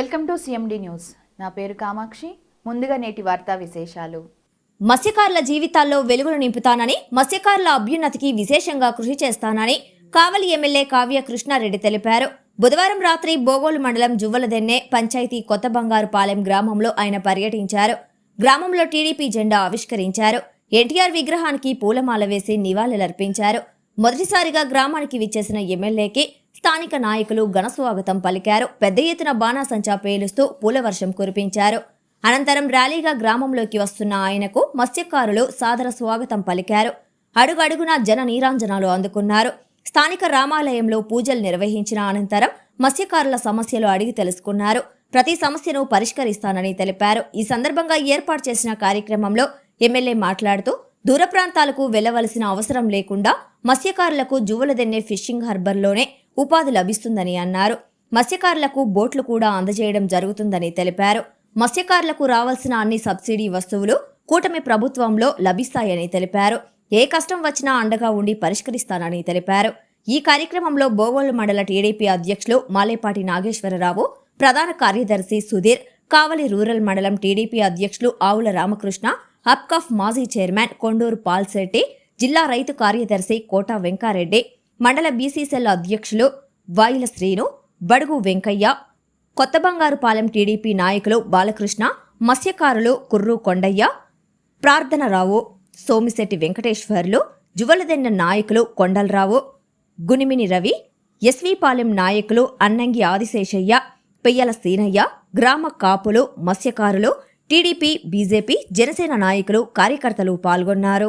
Welcome to CMD news నా పేరు కామాక్షి. ముందుగా నేటి వార్తా విశేషాలు. మత్స్యకారుల జీవితాల్లో వెలుగులు నింపుతానని మత్స్యకారుల అభ్యున్నతికి విశేషంగా కృషి చేస్తానని కావలి ఎమ్మెల్యే కావ్య కృష్ణారెడ్డి తెలిపారు. బుధవారం రాత్రి బోగోలు మండలం జువ్వలదెన్నె పంచాయతీ కొత్త బంగారుపాలెం గ్రామంలో ఆయన పర్యటించారు. గ్రామంలో టీడీపీ జెండా ఆవిష్కరించారు. ఎన్టీఆర్ విగ్రహానికి పూలమాల వేసి నివాళులర్పించారు. మొదటిసారిగా గ్రామానికి విచ్చేసిన ఎమ్మెల్యేకి స్థానిక నాయకులు ఘనస్వాగతం పలికారు. పెద్ద ఎత్తున బాణాసంచా పేలుస్తూ పూలవర్షం కురిపించారు. అనంతరం ర్యాలీగా గ్రామంలోకి వస్తున్న ఆయనకు మత్స్యకారులు సాదర స్వాగతం పలికారు. అడుగడుగునా జన నీరాంజనాలు అందుకున్నారు. స్థానిక రామాలయంలో పూజలు నిర్వహించిన అనంతరం మత్స్యకారుల సమస్యలు అడిగి తెలుసుకున్నారు. ప్రతి సమస్యను పరిష్కరిస్తానని తెలిపారు. ఈ సందర్భంగా ఏర్పాటు చేసిన కార్యక్రమంలో ఎమ్మెల్యే మాట్లాడుతూ దూర ప్రాంతాలకు వెళ్ళవలసిన అవసరం లేకుండా మత్స్యకారులకు జువలదెన్నే ఫిషింగ్ హార్బర్లోనే ఉపాధి లభిస్తుందని అన్నారు. మత్స్యకారులకు బోట్లు కూడా అందజేయడం జరుగుతుందని తెలిపారు. మత్స్యకారులకు రావాల్సిన అన్ని సబ్సిడీ వస్తువులు కూటమి ప్రభుత్వంలో లభిస్తాయని తెలిపారు. ఏ కష్టం వచ్చినా అండగా ఉండి పరిష్కరిస్తానని తెలిపారు. ఈ కార్యక్రమంలో బోగోలు మండల టీడీపీ అధ్యక్షులు మాలేపాటి నాగేశ్వరరావు ప్రధాన కార్యదర్శి సుధీర్ కావలి రూరల్ మండలం టీడీపీ అధ్యక్షులు ఆవుల రామకృష్ణ హబ్కాఫ్ మాజీ చైర్మన్ కొండూరు పాల్శెట్టి జిల్లా రైతు కార్యదర్శి కోట వెంకారెడ్డి మండల బీసీసీఎల్ అధ్యక్షులు వాయిల శ్రీను బడుగు వెంకయ్య కొత్త బంగారుపాలెం టీడీపీ నాయకులు బాలకృష్ణ మత్స్యకారులు కుర్రు కొండయ్య ప్రార్థనరావు సోమిశెట్టి వెంకటేశ్వర్లు జువలదెన్న నాయకులు కొండలరావు గునిమిని రవి ఎస్వీపాలెం నాయకులు అన్నంగి ఆదిశేషయ్య పెయ్యల సీనయ్య గ్రామ కాపులు మత్స్యకారులు టీడీపీ బీజేపీ జనసేన నాయకులు కార్యకర్తలు పాల్గొన్నారు.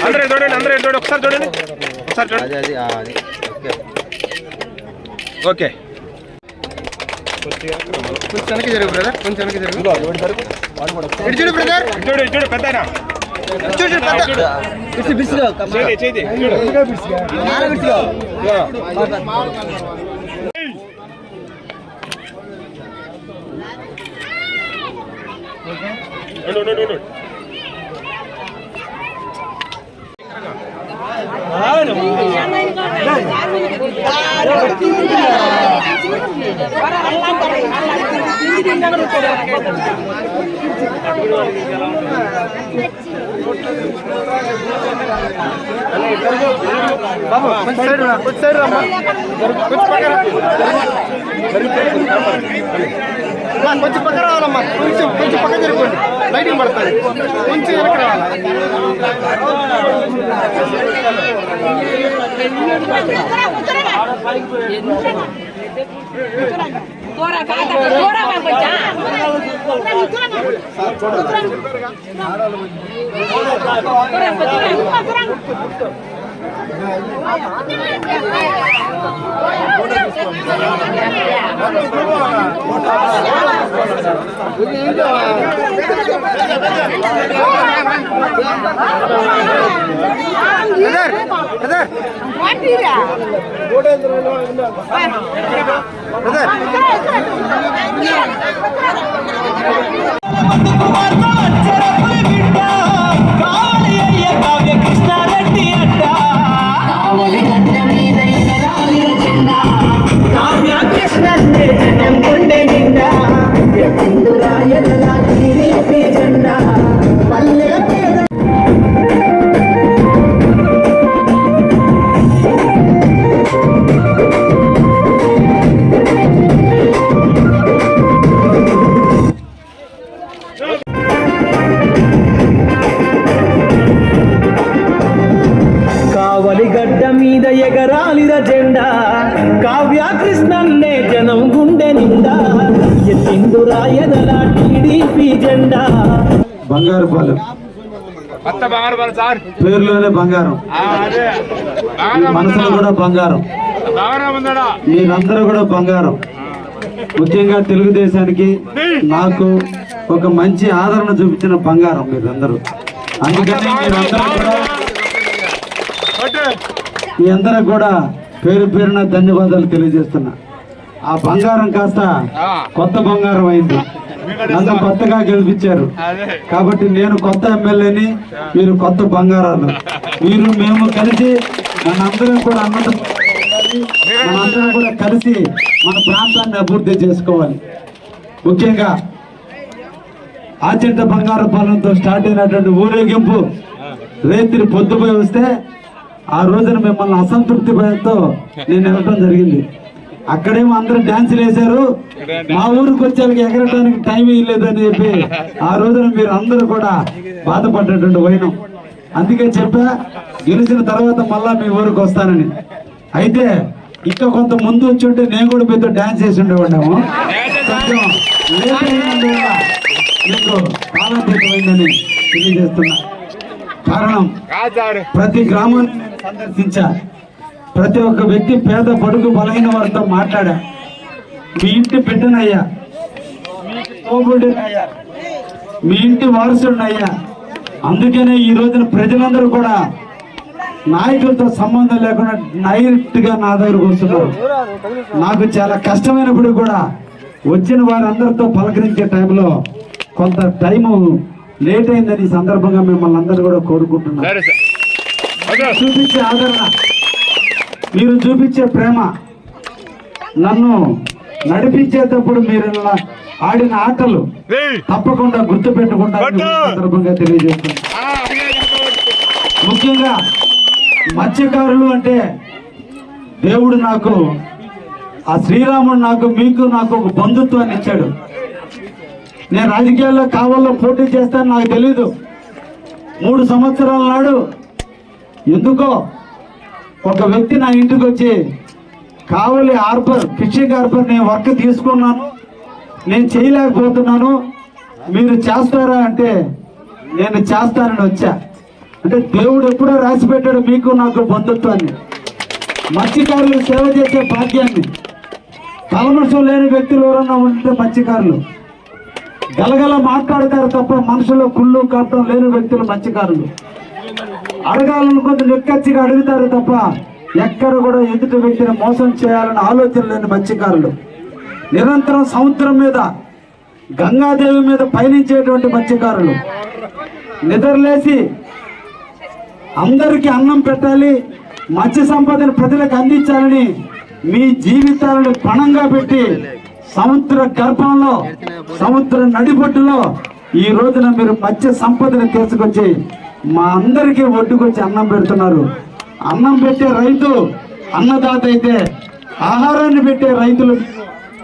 అందరూ చూడండి అందరూ చూడండి ఒకసారి చూడండి. ఒకసారి చూడండి. ఓకే. కొంచెం వెనక్కి జరుగు బ్రదర్ కొంచెం వెనక్కి జరుగు. ఇటు చూడు బ్రదర్ చూడు చూడు పెద్ద చూడు పెద్ద. చేయి చేయి చూడు. ఉండు, ఉండు, ఉండు, ఉండు. బాబు కొంచెం సైడ్ రా కొంచెం సైడ్ రమ్మా కొంచెం పక్కన అమ్మా, కొంచెం పక్కన రావాలమ్మా కొంచెం కొంచెం పక్కన జరుపుకోండి లైటింగ్ పడుతుంది కొంచెం వెనక్కి రావాలి Dora, పేరులోనే బంగారం. మనసులో కూడా బంగారం. మీరందరూ కూడా బంగారం. ముఖ్యంగా తెలుగుదేశానికి నాకు ఒక మంచి ఆదరణ చూపించిన బంగారం మీరందరూ. అందుకని మీరందరూ కూడా మీ అందరూ కూడా పేరు పేరున ధన్యవాదాలు తెలియజేస్తున్నా. ఆ బంగారం కాస్త కొత్త బంగారం అయింది. నన్ను కొత్తగా గెలిపించారు. కాబట్టి నేను కొత్త ఎమ్మెల్యేని మీరు కొత్త బంగారాలు మీరు మేము కలిసి మనందరం కూడా అన్నట్టు మనందరం కూడా కలిసి మన ప్రాంతాన్ని అభివృద్ధి చేసుకోవాలి. ముఖ్యంగా ఆచెంట బంగారు పాలనతో స్టార్ట్ అయినటువంటి ఊరేగింపు రేత్రి పొద్దుపోయి వస్తే ఆ రోజున మిమ్మల్ని అసంతృప్తి భయంతో నేను వెళ్ళడం జరిగింది. అక్కడేమో అందరూ డాన్సులు వేశారు. మా ఊరికి వచ్చేకి ఎగరటానికి టైం ఇవ్వలేదని చెప్పి ఆ రోజున మీరు అందరూ కూడా బాధపడ్డటువంటి వైనం. అందుకే చెప్పా గెలిచిన తర్వాత మళ్ళా మీ ఊరికి వస్తానని. అయితే ఇంకా కొంత ముందు వచ్చి ఉంటే నేను కూడా మీతో డాన్స్ చేసి ఉండేవాడేమో కొంచెం మీకు కాలాతీతమైందని తెలియజేస్తున్నా. కారణం ప్రతి గ్రామాన్ని నేను సందర్శించా. ప్రతి ఒక్క వ్యక్తి పేద పడుగు బలహీన వారితో మాట్లాడా. మీ ఇంటి బిడ్డనయ్యా. మీకు తోబుడినయ్యా. మీ ఇంటి వారసుడినయ్యా. అందుకనే ఈ రోజున ప్రజలందరూ కూడా నాయకులతో సంబంధం లేకుండా డైరెక్ట్గా నా దగ్గరకు వస్తున్నారు. నాకు చాలా కష్టమైనప్పుడు కూడా వచ్చిన వారందరితో పలకరించే టైంలో కొంత టైము లేట్ అయిందని ఈ సందర్భంగా మిమ్మల్ని అందరూ కూడా కోరుకుంటున్నాను. చూపించే ఆదరణ. మీరు చూపించే ప్రేమ నన్ను నడిపించేటప్పుడు మీరు ఆడిన ఆటలు. తప్పకుండా గుర్తు పెట్టుకుంటారని సందర్భంగా తెలియజేస్తున్నాను. ముఖ్యంగా మత్స్యకారులు అంటే దేవుడు నాకు ఆ శ్రీరాముడు నాకు మీకు నాకు ఒక బంధుత్వాన్ని ఇచ్చాడు నేను రాజకీయాల్లో కావాలో పోటీ చేస్తాను నాకు తెలీదు మూడు సంవత్సరాల నాడు ఎందుకో ఒక వ్యక్తి నా ఇంటికి వచ్చి కావలి హార్బర్ ఫిషింగ్ హార్బర్ నేను వర్క్ తీసుకున్నాను నేను చేయలేకపోతున్నాను మీరు చేస్తారా? అంటే నేను చేస్తానని వచ్చా. అంటే దేవుడు ఎప్పుడో రాసి పెట్టాడు మీకు నాకు బంధుత్వాన్ని. మత్స్యకారులు సేవ చేసే భాగ్యాన్ని. కలమర్షం లేని వ్యక్తులు ఎవరన్నా ఉంటే మత్స్యకారులు. గలగల మాట్లాడతారు తప్ప మనుషులు కుళ్ళు కట్టడం లేని వ్యక్తులు మత్స్యకారులు. అడగాలనుకుంటే నిక్కచ్చిగా అడుగుతారు తప్ప ఎక్కడ కూడా ఎదుటి వ్యక్తిని మోసం చేయాలని ఆలోచన లేని మత్స్యకారులు. నిరంతరం సముద్రం మీద గంగాదేవి మీద పయనించేటువంటి మత్స్యకారులు. నిద్రలేసి అందరికీ అన్నం పెట్టాలి మత్స్య సంపదను ప్రజలకు అందించాలని మీ జీవితాలను పణంగా పెట్టి సముద్ర గర్భంలో సముద్ర నడిబొట్టులో ఈ రోజున మీరు మత్స్య సంపదను తీసుకొచ్చి మా అందరికీ ఒడ్డుకొచ్చి అన్నం పెడుతున్నారు. అన్నం పెట్టే రైతు అన్నదాత అయితే ఆహారాన్ని పెట్టే రైతులు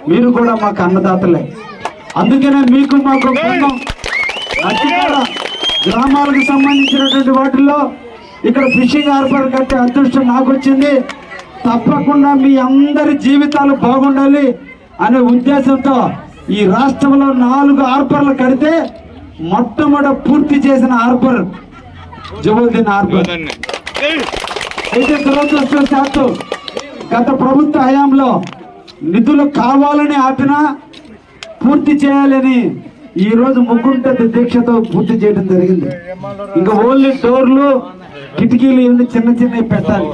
మీరు కూడా మాకు అన్నదాతలే. అందుకనే మీకు మాకు గ్రామాలకు సంబంధించినటువంటి వాటిల్లో ఇక్కడ ఫిషింగ్ హార్బర్ కట్టే అదృష్టం నాకు వచ్చింది తప్పకుండా మీ అందరి జీవితాలు బాగుండాలి అనే ఉద్దేశంతో ఈ రాష్ట్రంలో నాలుగు హార్బర్లు కడితే మొట్టమొదట పూర్తి చేసిన హార్బర్ జబుద్దీన్ హార్బర్ అయితే దురదృష్టవశాత్తు గత ప్రభుత్వ హయాంలో నిధులు కావాలని ఆపినా పూర్తి చేయాలని ఈ రోజు ముగ్గుంట దీక్షతో పూర్తి చేయడం జరిగింది. ఇంకా ఓన్లీ డోర్లు కిటికీలు ఇవన్నీ చిన్న చిన్నవి పెట్టాలి.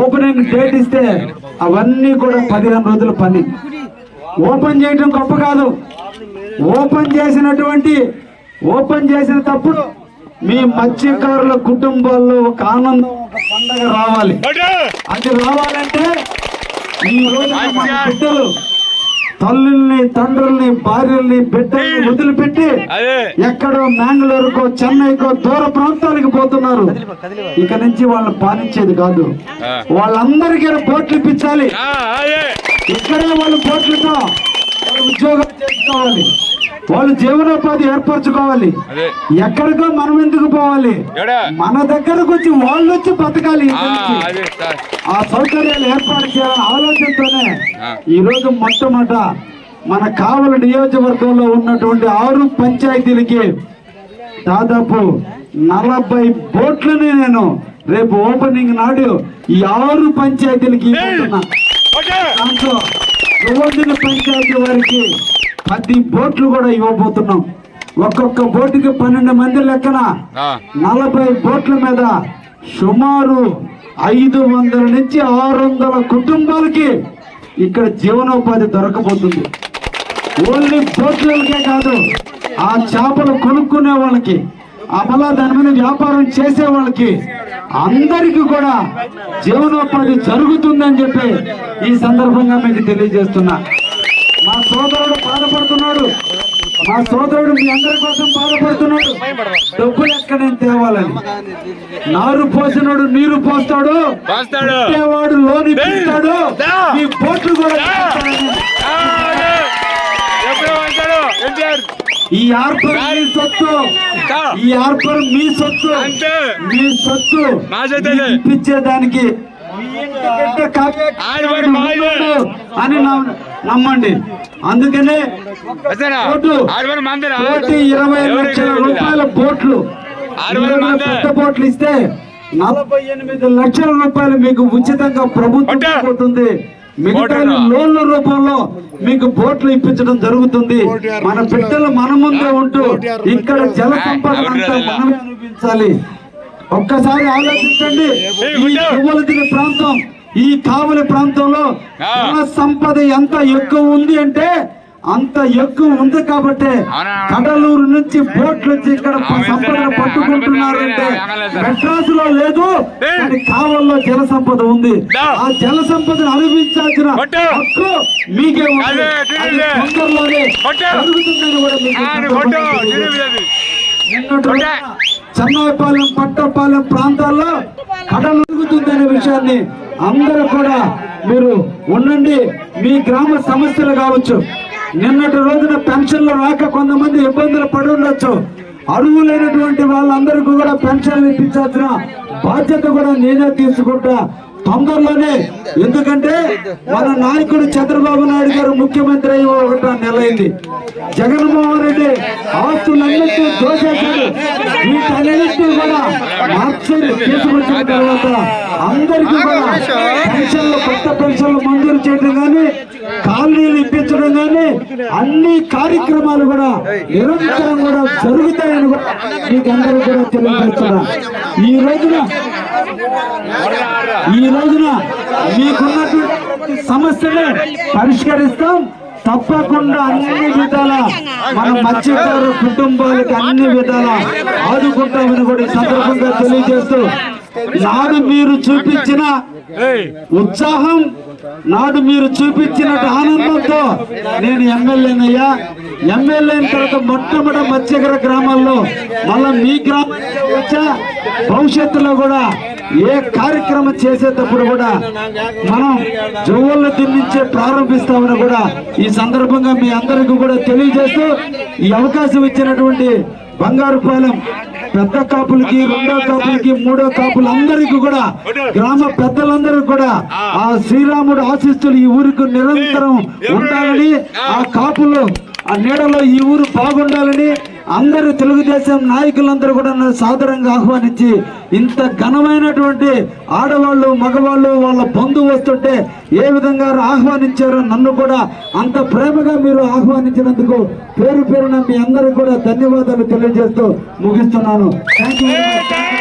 ఓపెనింగ్ డేట్ ఇస్తే అవన్నీ కూడా పదిహేను రోజుల పని. ఓపెన్ చేయడం గొప్ప కాదు. ఓపెన్ చేసినటువంటి ఓపెన్ చేసిన తప్పుడు మీ మత్స్యకారుల కుటుంబాల్లో ఒక ఆనందం ఒక పండగ రావాలి. అది రావాలంటే ఈ రోజు మన బిడ్డలు తల్లుల్ని తండ్రుల్ని భార్యల్ని బిడ్డల్ని వదిలిపెట్టి ఎక్కడో మ్యాంగ్లూరుకో చెన్నైకో దూర ప్రాంతాలకు పోతున్నారు. ఇక నుంచి వాళ్ళని పాలించేది కాదు. వాళ్ళందరికీ బోట్లు ఇప్పించాలి. ఇక్కడే వాళ్ళు బోట్లతో వాళ్ళు ఉద్యోగం చేసుకోవాలి వాళ్ళు జీవనోపాధి ఏర్పరచుకోవాలి. ఎక్కడికో మనం ఎందుకు పోవాలి? మన దగ్గరకు వచ్చి వాళ్ళు వచ్చి బతకాలి. ఆ సౌకర్యాలు ఏర్పాటు చేయాలనే ఆలోచనతోనే ఈ రోజు మొట్టమొదట మన కావలి నియోజకవర్గంలో ఉన్నటువంటి ఆరు పంచాయతీలకి దాదాపు నలభై బోట్లని నేను రేపు ఓపెనింగ్ నాడు ఈ ఆరు పంచాయతీలకి. దాంట్లో పంచాయతీ వారికి పది బోట్లు కూడా ఇవ్వబోతున్నాం. ఒక్కొక్క బోటుకి పన్నెండు మంది లెక్కన నలభై బోట్ల మీద సుమారు ఐదు వందల నుంచి ఆరు వందల కుటుంబాలకి ఇక్కడ జీవనోపాధి దొరకబోతుంది. ఓన్లీ బోట్లకే కాదు ఆ చేపలు కొనుక్కునే వాళ్ళకి అమలా దాని మీద వ్యాపారం చేసే వాళ్ళకి అందరికీ కూడా జీవనోపాధి జరుగుతుందని చెప్పి ఈ సందర్భంగా మీకు తెలియజేస్తున్నా. మా సోదరుడు మా సోదరుడు మీ అందరి కోసం బాధపడుతున్నాడు డబ్బులు ఎక్కడ తేవాలని. నారు పోసినోడు నీరు పోస్తాడు. వాడు లోన్ ఇప్పిస్తాడు. ఈ బోట్లు కూడా ఈ ఆర్పర్ మీ సొత్తు. ఈ ఆర్పర్ మీ సొత్తు. మీ సొత్తు. ఇప్పించేదానికి అని నమ్మ- నమ్మండి. అందుకనే కోటు ఇరవై లక్షల రూపాయల బోట్లు పెద్ద బోట్లు ఇస్తే నలభై ఎనిమిది లక్షల రూపాయలు మీకు ఉచితంగా ప్రభుత్వం పోతుంది మిగతా లోన్ల రూపంలో మీకు బోట్లు ఇప్పించడం జరుగుతుంది. మన బిడ్డలు మన ముందే ఉంటూ ఇక్కడ జల సంపద అంతా మనమే అనుభవించాలి. ఒక్కసారి ఆలోచించండి. ఈ యువలదిన ప్రాంతం ఈ కావలి ప్రాంతంలో సంపద ఎంత ఎక్కువ ఉంది అంటే అంత ఎక్కువ ఉంది కాబట్టి కడలూరు నుంచి బోట్లు వచ్చి ఇక్కడ సంపదను పట్టుకుంటున్నారు అంటే మెడ్రాస్లో లేదు కావల్లో జల సంపద ఉంది. ఆ జల సంపదను అనుభవించాల్సిన హక్కు మీకే ఉంది. అది తొందరలోనే జరుగుతుందని కూడా మీకు. నిన్నటి చెన్నైపాలెం పట్టపాలెం ప్రాంతాల్లో కడలు ఉరుగుతుందనే విషయాన్ని అందరూ కూడా మీరు ఉండండి. మీ గ్రామ సమస్యలు కావచ్చు నిన్నటి రోజున పెన్షన్లు రాక కొంతమంది ఇబ్బందులు పడి ఉండొచ్చు. అర్హులైనటువంటి వాళ్ళందరికీ కూడా పెన్షన్లు ఇప్పించాల్సిన బాధ్యత కూడా నేనే తీసుకుంటా. తొందరలోనే. ఎందుకంటే మన నాయకుడు చంద్రబాబు నాయుడు గారు ముఖ్యమంత్రి అయ్యి ఒకటో నెల అయింది జగన్మోహన్ రెడ్డి ఆస్తులన్నింటినీ దోషేశాడు వీటన్నింటినీ కూడా మార్చి తీసుకొచ్చిన తర్వాత అందరికీ కూడా పెన్షన్లు కొత్త పెన్షన్లు మంజూరు చేయడం కానీ కానీ అన్ని కార్యక్రమాలు కూడా నిరంతరం కూడా జరుగుతాయని కూడా మీకు అందరూ కూడా తెలియజేస్తున్నా ఈ రోజున ఈ రోజున మీకున్నటువంటి సమస్యని పరిష్కరిస్తాం. తప్పకుండా అన్ని విధాల మన మత్స్యకారు కుటుంబాలకి అన్ని విధాల ఆదుకుంటామని కూడా ఈ సందర్భంగా తెలియజేస్తూ నాడు మీరు చూపించిన ఉత్సాహం నాడు మీరు చూపించిన ఆనందంతో నేను ఎమ్మెల్యేనయ్యా. ఎమ్మెల్యే అయిన తర్వాత మొట్టమొదటి మత్స్యకర గ్రామాల్లో మళ్ళా మీ గ్రామానికి వచ్చా. భవిష్యత్తులో కూడా ఏ కార్యక్రమం చేసేటప్పుడు కూడా మనం జువ్వల నుంచే ప్రారంభిస్తామని కూడా ఈ సందర్భంగా మీ అందరికీ కూడా తెలియజేస్తూ ఈ అవకాశం ఇచ్చినటువంటి బంగారుపాలెం పెద్ద కాపులకి రెండో కాపులకి మూడో కాపులు అందరికీ కూడా గ్రామ పెద్దలందరికీ కూడా ఆ. శ్రీరాముడు ఆశిస్తులు ఈ ఊరికి నిరంతరం ఉండాలని ఆ కాపులు ఆ నీడలో ఈ ఊరు బాగుండాలని అందరు తెలుగుదేశం నాయకులందరూ కూడా నన్ను సాదరంగా ఆహ్వానించి ఇంత ఘనమైనటువంటి ఆడవాళ్ళు మగవాళ్ళు వాళ్ళ బంధువు వస్తుంటే ఏ విధంగా ఆహ్వానించారో నన్ను కూడా అంత ప్రేమగా మీరు ఆహ్వానించినందుకు పేరు పేరున మీ అందరూ కూడా ధన్యవాదాలు తెలియజేస్తూ ముగిస్తున్నాను. Thank you